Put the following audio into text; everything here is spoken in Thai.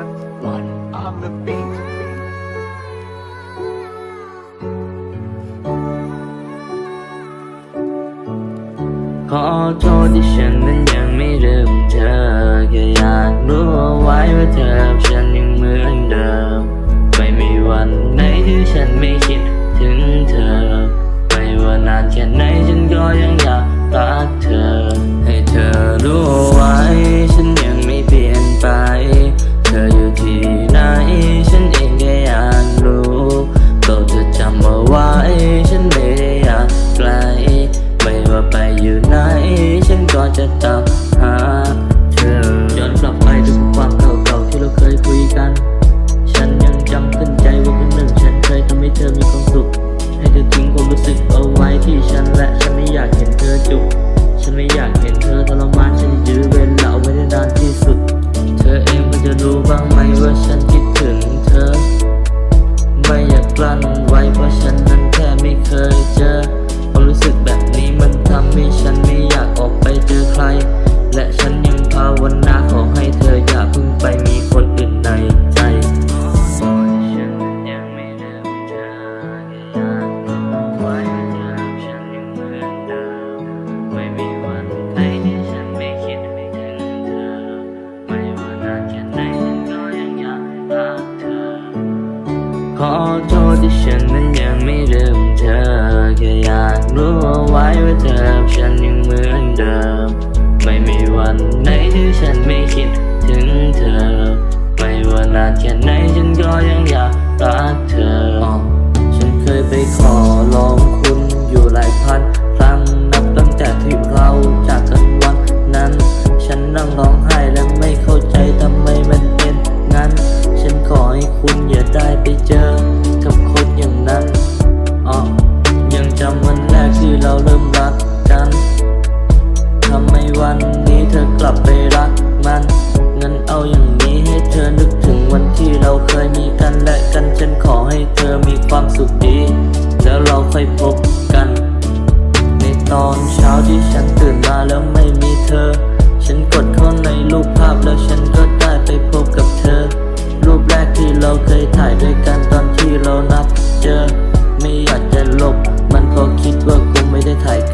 everyone on the beat. ขอโทษที่ฉันนั้นยังไม่ลืมเธอแค่อยากรู้เอาไว้ว่าเธอฉันยังเหมือนเดิม ไม่มีวันไหนที่ฉันไม่คิดถึงเธอ ไม่ว่านานแค่ไหนฉันก็ยังอยากรักเธอ มั โทษที่ฉันนั้นยังไม่ลืมเธอแค่อยากรู้เอาไว้ว่าเธอับฉันยังเหมือนเดิม ลับไปรักมัน งั้นเอาอย่างนี้ให้เธอนึกถึงวันที่เราเคยมีกันและกันฉันขอให้เธอมีความสุขดี แล้วเราค่อยพบกัน ในตอนเช้าที่ฉันตื่นมาแล้วไม่มีเธอ ฉันกดเข้าในรูปภาพแล้วฉันก็ได้ไปพบกับเธอ รูปแรกที่เราเคยถ่ายด้วยกันตอนที่เรานัดเจอ ไม่อยากจะลบ มันพอคิดว่ากูไม่ได้ถ่ายกับ